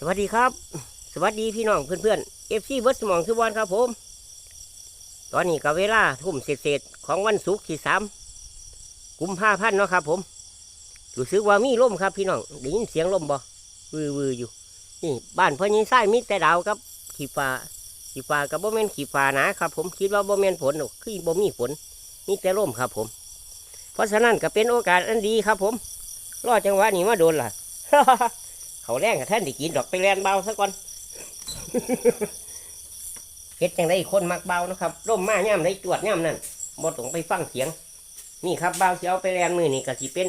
สวัสดีครับ สวัสดีพี่น้องเพื่อนๆเอฟซีเวิร์ดสมองทุกวันครับผม ตอนนี้ก็เวลาทุ่มเศษๆของวันศุกร์ที่สามกุมภาพันธ์เนาะครับ ผมรู้สึกว่ามีลมครับพี่น้องได้ยินเสียงลมบ่วือวืออยู่ นี่บ้านพ่อยิงไส้มีแต่ดาวครับ ขี่ฟ้าขี่ฟ้ากับบ่แมนขี่ฟ้านะครับ ผมคิดว่าบ่แมนฝนหรอกคือบ่มีฝนมีแต่ลมครับ ผม เพราะฉะนั้นก็เป็นโอกาสอันดีครับ ผมรอจังหวะนี้มาโดนล่ะ เขาแรงกับท่านได้กินดอกไปแลนเบาซะก่อนเฮ็ดจังได้คนมักเบานะครับร่มมาย่ำได้จวดย่ำนั่นบ่ต้องไปฟังเสียง นี่ครับเบาสิเอาไปแลนมือนี่ก็สิเป็น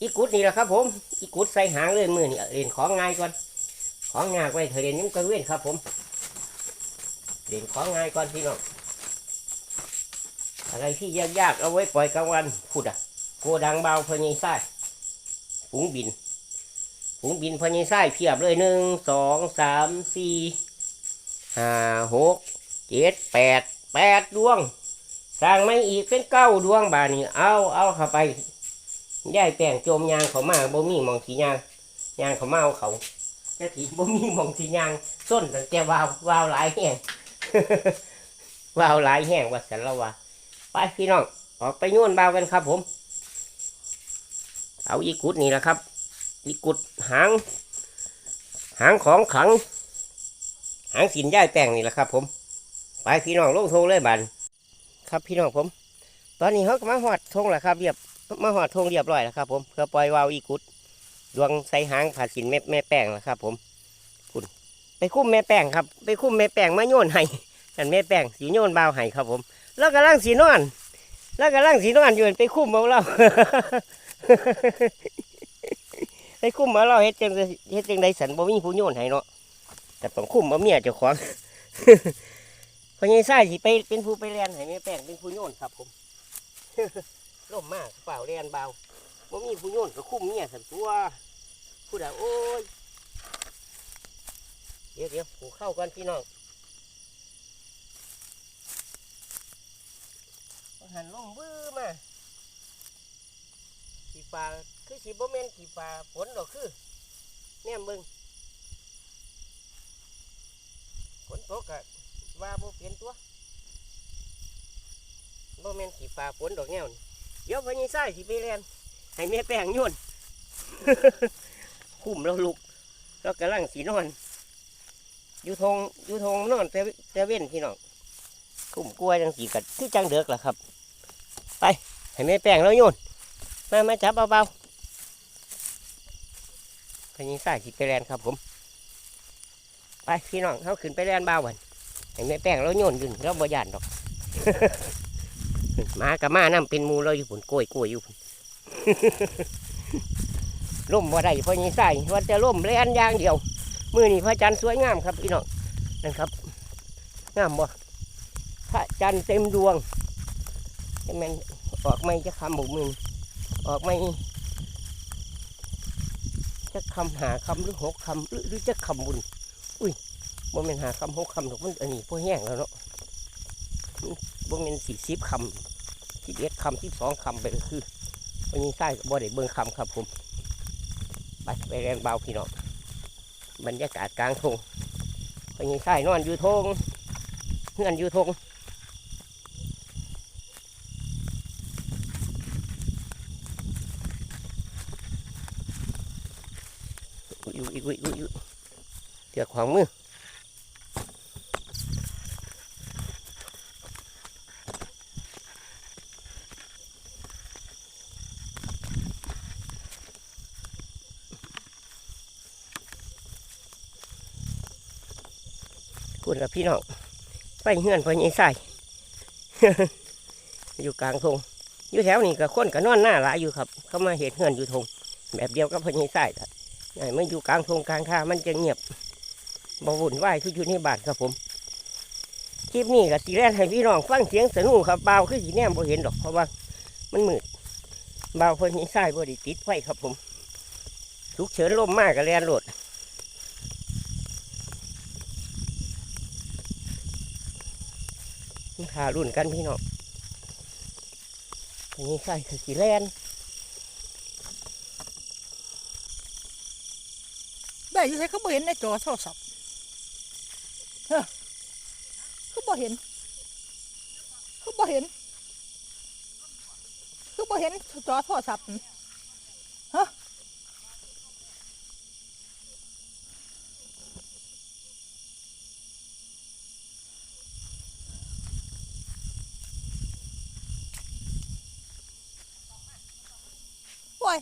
อีกุดนี่แหละครับ ผมอีกุดใส่หางเลยมือนี่เล่นของง่ายก่อน ของง่ายไว้เธอเรียนยิ้มกระเว้นครับ ผมเล่นของง่ายก่อนพี่น้องอะไรที่ยากๆเอาไว้ปล่อยกลางวันพูดอะโกดังเบาเพญไส้ฝูงบิน ฝูงบินพญายไส้เพียบเลยหนึ่งสองสามสี่ห้าหกเจ็ดแปดแปดดวงสร้างไม่อีกเป็นเก้าดวงบานี่เอาเอาเข้าไปย่ายแป้งโจมยางเขามาบ่มีมองสียางยางเขามาเอาเขาจะถีบ่มีมองสียางส้นตั้งแต่วาววาวหลายแห้งวาวหลายแห้งว่าสันละว่าไปพี่น้องออกไปโยนบาวกันครับผม เอาอีกุดนี่แหละครับ อีกุดหาง หางของขัง หางสินย่ายแป้งนี่แหละครับ ผม ไปพี่น้องลงทงเลยบันครับพี่น้องผม ตอนนี้เขาก็มาหอดทงแล้วครับเรียบมาหอดทงเรียบร้อยแล้วครับ ผมเพื่อปล่อยวาวอีกุด ดวงใส่หางผ่าสินแม่แม่แป้งแล้วครับ ผมคุณไปคุ้มแม่แป้งครับ ไปคุ้มแม่แป้งมาโยนให้นั่นแม่แป้งสีโยนเบาให้ครับ ผม แล้วกำลังสีนอน แล้วกำลังสีนอนอยู่ไปคุ้มเอาเรา ไปคุ้มเอาเราเฮ็ดจังเฮ็ดจังไดสันบ่มีผู้โยนให้เนาะแต่ต้องคุ้มเอาเมียเจ้าของพญายไส้สิไปเป็นผู้ไปเรียนให้แม่แป้งเป็นผู้โยนครับผมร่มมากเปล่าเรียนเบาบ่มีผู้โยนก็คุ้มเมียสันตัวผู้ใดโอ้ยเดี๋ยวเดี๋ยวผูเข้ากันพี่น้องหันลงบื้อมา ขี่ปลาคือสีบ่แม่นขี่ปลาฝนดอกคือแนมเบิ่งฝนตกอะว่าบ่เปลี่ยนตัวบ่แม่นขี่ปลาฝนดอกแนวเดี๋ยวพอยี่ไส้สิไปเรียนให้แม่แป้งโยนคุ้มแล้วลุกแล้วกำลังสีนอนอยู่ทงอยู่ทงนอนแต่แต่เว้นพี่น้องคุ้มกลัวจังสีกัดที่จังเดือกล่ะครับ ไปให้แม่แป้งแล้วโยน มามาจับเบาๆพญิงสายสิไปแลนครับผม ไปพี่น้องเขาขึ้นไปแลนเบาวันให้แม่แป้งเราโยนขึ้นเราบ่ยานดอกมากับมาน้ำเป็นมูเราอยู่ผุนกล้วยกล้วยอยู่พุ่นล่มบ่ได้พญิงสายว่าจะล่มแลนอย่างเดียว มือนี่พระจันทร์สวยงามครับพี่น้องนั่นครับงามบ่พระจันทร์เต็มดวงจะแม่นออกไม่จะคำบุกมือ ออกไม่จะคำหาคำหรือหกคำหรือหรือจะคำบุญอุ้ยบ่แม่นหาคำหกคำหรอกมันอันนี้พวกแห้งแล้วเนาะบ่แม่นสี่สิบคำที่เอ็ดคำที่สองคำไปก็คือวันนี้ใช่บ่ได้เบิ่งคำครับผมไปไปแรงเบาพี่น้องบรรยากาศกลางทงวันนี้ใช่นอนอยู่ทงเงื่อนอยู่ทง อุ้ยอุ้ยอุ้ยอุ้ยอุ้ย เถืองมือพูดกับพี่น้องไปเฮือนพอใหญ่ใส่อยู่กลางทงอยู่แถวนี้ก็คนก็นอนหน้าหลายอยู่ครับ เขามาเห็นเฮือนอยู่ทงแบบเดียวกับพอใหญ่ใส่ไอ้มันอยู่กลางทงกลางท่ามันจะเงียบ บ่วุ่นวายคืออยู่ในบ้านครับผม คลิปนี้ก็สีแรกให้พี่น้องฟังเสียงสนุกครับเบาคือสีแนมบ่เห็นดอกเพราะว่ามันมืดเบาเพิ่นนี่ใส่บ่ได้ติดไฟครับผมทุกเฉินลมมากก็แลนโหลดขารุ่นกันพี่น้องนนี้ใส่คือสีแลนแบอยอยู่ใช่เขาบ่เห็นในจอโทรศัพท์ เฮ้อบ่เห็นเขาบ่เห็นเขาบ่เห็นจอโทรศัพท์ฮะโอ้ย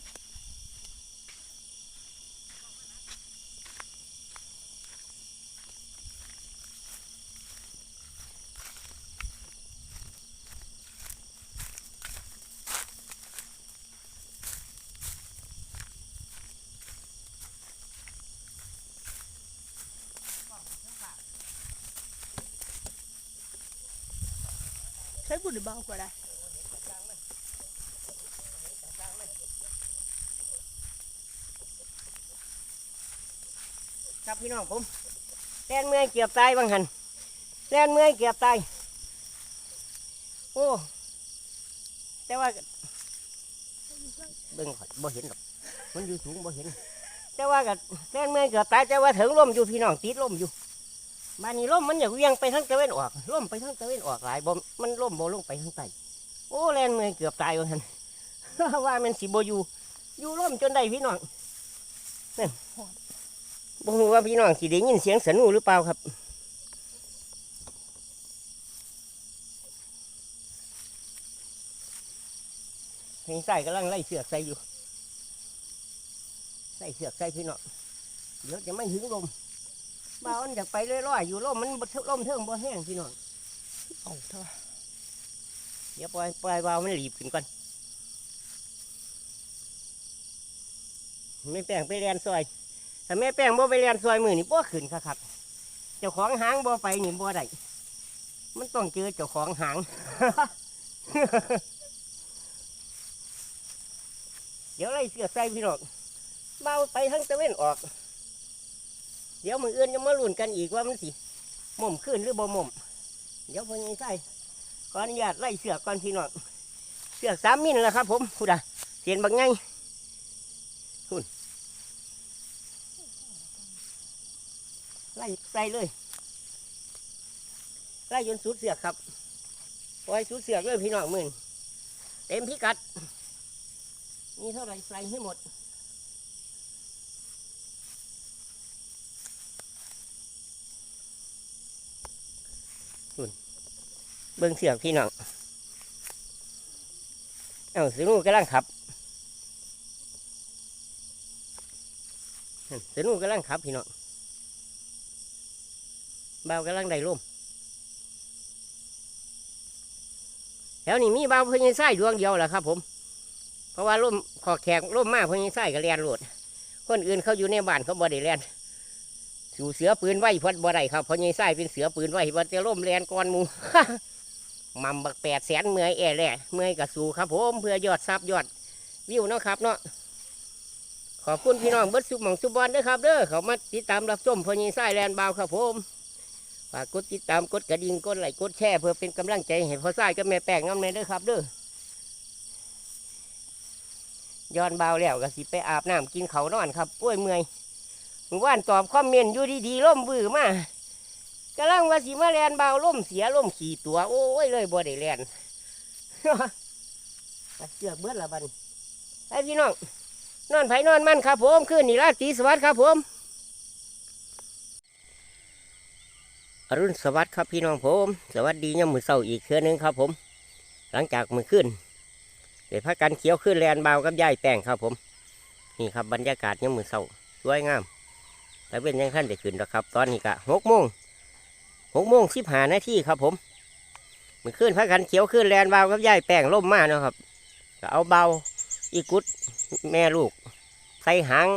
ใช้บุญเบากว่าได้ครับพี่น้องผมแล่นเมื่อยเกือบตายบางหันแล่นเมื่อยเกือบตายโอ้แต่ว่าเบิ่งข่อยบ่เห็นหรอกมันอยู่สูงบ่เห็นแต่ว่าก็แล่นเมื่อยเกือบตายแต่ว่าถึงลมอยู่พี่น้องติดลมอยู่ บ้านนี้ลมมันอยากเวียงไปทางตะเวนออกลมไปทางตะเวนออกหลายบ่มันลมบ่ลงไปทางใต้โอ้แลนเมื่อยเกือบตายบางหันว่ามันสิบ่อยู่อยู่ลมจนได้พี่น้องบ่รู้ว่าพี่น้องสิได้ยินเสียงสนูหรือเปล่าครับเห็นใส่กำลังไล่เสือกใส่อยู่ใส่เสือกใส่พี่น้องเดี๋ยวจะไม่ถึงลม บ้ามันอยากไปเรื่อยๆอยู่ลมมันบ่เทิงลมเทิงบ่แห้งพี่น้องเอาเถอะเดี๋ยวปล่อยปล่อยบ้าวมันหลีบขึ้นก่อนไม่แป้งไปเรียนซอยถ้าแม่แป้งบ่ไปเรียนซอยมือนี่บ่ขึ้นค่ะครับเจ้าของหางบ่ไปนี่บ่ได้มันต้องเจอเจ้าของหาง เดี๋ยวไล่เสือใส่พี่น้องเบาไปทั้งตะเวนออก เดี๋ยวมืออื่นจะมาลุ้นกันอีกว่ามันสิหม่มขึ้นหรือบ่หม่มเดี๋ยวพอยังใส่ขออนุญาตไล่เสือกก่อนพี่น้องเสือกสามมิลแล้วครับ ผมพูดอะเสียนบักไงไล่ใส่เลยไล่จนสุดเสือกครับปล่อยสุดเสือกเลยพี่น้องมื่นเต็มพิกัดมีเท่าไหรใส่ให้หมด คุณเบิ้องเสือกพี่น้องเอ้าสนูกำลังขับนั่นสนูกำลังขับพี่น้องบ่าวกำลังได้ร่มแถวนี้มีบ่าวเพื่อนไส้ดวงเดียวแหละครับ ผม เพราะว่าร่มขอแขกร่มมากเพื่อนไส้ก็เรียนโหลดคนอื่นเขาอยู่ในบ้านเขาบ่ได้เรียน สู่เสือปืนไหวพอดบ่ได้ครับเพื่อนไส้เป็นเสือปืนไหวบ่จะร่มเรียนก่อนมูมัมบักแปดแสนเมื่อยแอ่แหล่เมื่อยกับสู่ครับผมเพื่อยอดซับยอดวิวเนาะครับเนาะขอบคุณพี่น้องเบิร์ดสุบหมองสุบบอลด้วยครับเด้อเขามาติดตามรับชมพื่อนไส้แลนด์บาวครับผมฝากกดติดตามกดกระดิ่งกดไลค์กดแชร์เพื่อเป็นกำลังใจให้พ่อสายกับแม่แป้งน้ำเนยด้วยครับเด้อย้อนเบาแล้วก็สิไปอาบน้ำกินเขานอนครับโอ้ยเมื่อย เมื่อว่านตอบคอมเมนต์อยู่ดีๆล่มวือมากำลังว่าสิมาแลนเบาล่มเสียล่มขี่ตัว โอ้ยเลยบ่ได้แลนเสือกเบิดละบันไอพี่น้องนอนไผนอนมันครับผมคืนนี้ราตีสวัสดิ์ครับผมอรุณสวัสดิ์ครับพี่น้องผม สวัสดียามมือเศร้าอีกเทื่อนึงครับผม หลังจากมือขึ้นเดี๋ยวพักกันเขียวขึ้นแลนเบากับยายแป้งครับผม นี่ครับบรรยากาศยามมือเศร้าสวยงาม แต่เป็นยังขั้นได้ขึ้นแล้วครับ ตอนนี้กะหกโมงหกโมงสิบห้านาทีครับผมมือขึ้นพักกันเขียวขึ้นแลนเบากับยายแป้งล่มมาเนาะครับก็เอาเบาอีกุดแม่ลูก ใส่หาง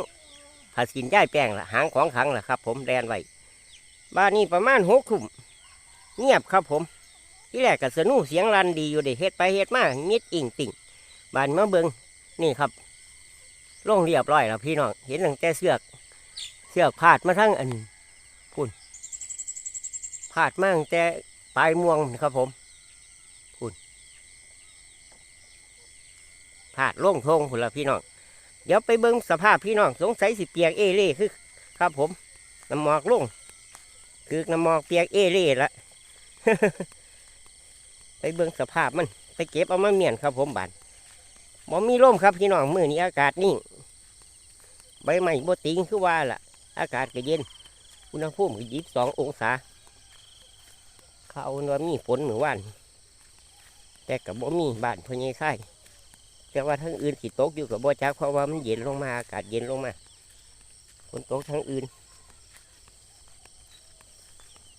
ผาสินยายแป้งละหางของขังละครับ ผมแลนไว้บ้านนี้ประมาณหกทุ่มเงียบครับผม ที่แรกก็สนุเสียงรันดีอยู่เด็เฮ็ดไปเฮ็ดมามิดอิ่งติ่งบ้านมาเบิงนี่ครับล่งเรียบร้อยแล้วพี่น้องเห็นตั้งแต่เสือก เสือกพาดมาทั้งอันพุ่นพาดมาตั้งแต่ปลายม่วงครับผมพุ่นพาดล่งทงพุ่นละพี่น้องเดี๋ยวไปเบิ้งสภาพพี่น้องสงสัยสิเปียกเอเล่คือ ครับผมน้ำหมอกลงคือน้ำหมอกเปียกเอเล่ละไปเบิ่งสภาพมันไปเก็บเอามาเมียนครับผมบานบ่มีร่มครับพี่น้องมือนี้อากาศนิ่งใบไม้บ่ติงคือว่าล่ะ อากาศก็เย็น อุณหภูมิก็ยี่สิบสององศา เขาว่ามีฝนเหมือนวาน แต่กับบ่มีบ้านพญายไส้แต่ว่าทั้งอื่นสิตกอยู่กับบ่จักเพราะว่ามันเย็นลงมาอากาศเย็นลงมาฝนตกทั้งอื่น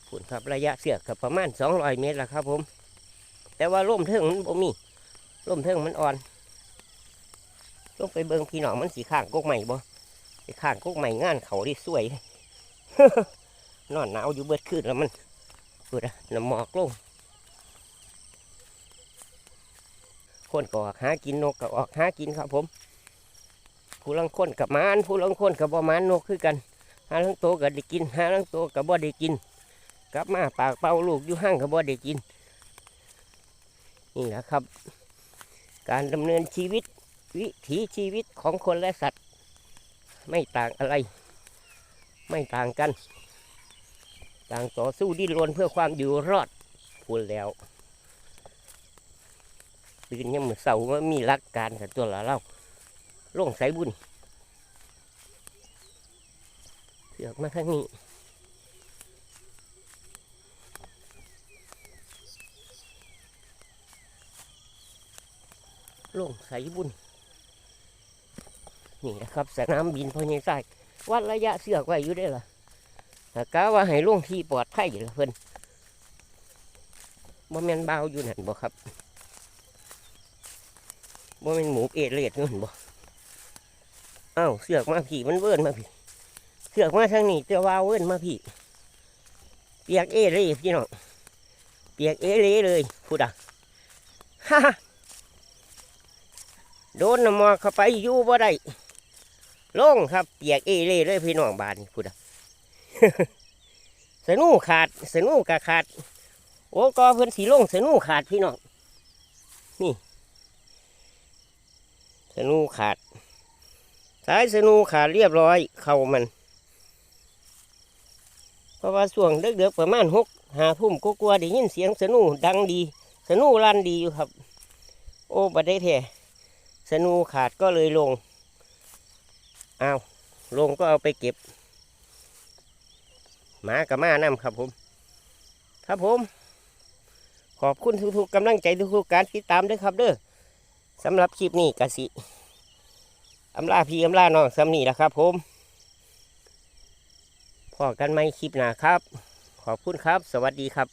ฝนครับระยะเสือกกับประมาณสองร้อยเมตรละครับผม แต่ว่าร่มเทิงมันบ่มีร่มเทิงมันอ่อนต้องไปเบิ่งพี่น้องมันสีข้างกกใหม่บ่ ไปข้างกกใหม่งานเขาที่สวย นอนหนาวอยู่เบิดคืนแล้วมันดูนะน้ำหมอกลง คนก็ออกหากินนกก็ออกหากินครับ ผม ผู้ลังคนกับมานผู้ลังคนกับบ่มานนกคือกันหาลังโตก็ได้กินหาลังโตก็บ่ได้กิน กลับมาปากเป่าลูกอยู่ห้างก็บ่ได้กินนี่แหละครับ การดำเนินชีวิตวิถีชีวิตของคนและสัตว์ ไม่ต่างอะไร ไม่ต่างกัน ต่างต่อสู้ดิ้นรนเพื่อความอยู่รอดพูดแล้วตื่นยังเหมือนเสาว่ามีหลักการกับตัวละเราล่งใส่บุญเสือกมาทางนี้ล่งใส่บุญ นี่นะครับสนามบินพญาไสวัดระยะเสือกไว้อยู่ได้ล่ะกะว่าให้ลงที่ปลอดภัยละเพิ่นบ่แม่นเบาอยู่นั่นบ่ครับบ่เป็นหมูเอดเลียดนู่นบ่อ้าวเสือกมาผีมันเวิ้นมาผีเสือกมาทางนี้เจ้าว่าเวิ้นมาผีเปียกเอเลยพี่น้องเปียกเอเลยเลยพูดอะฮ่าโดนน้ำมอเข้าไปอยู่บ่ได้ ลงครับ เปียกเอเลยเลยพี่น้องบานพูดอะสนูขาดสนูกะขาด โอ้ก็เพิ่นสีลงสนูขาดพี่น้องนี่สนูขาดสายสนูขาดเรียบร้อย เข่ามัน เพราะว่าช่วงเด็กๆประมาณหกหาทุ่มก็กลัวๆได้ยินเสียงสนูดังดีสนูรันดีอยู่ครับ โอ้บัดได้แท้สนูขาดก็เลยลง เอาลงก็เอาไปเก็บ หมากับมานำครับผม ครับผม ขอบคุณทุกๆกำลังใจทุกๆการติดตามด้วยครับเด้อสำหรับคลิปนี้กสิอำลาพี่อำลาน้องสำนีแหละครับผมพอกันไหมคลิปหนาครับ ขอบคุณครับ สวัสดีครับ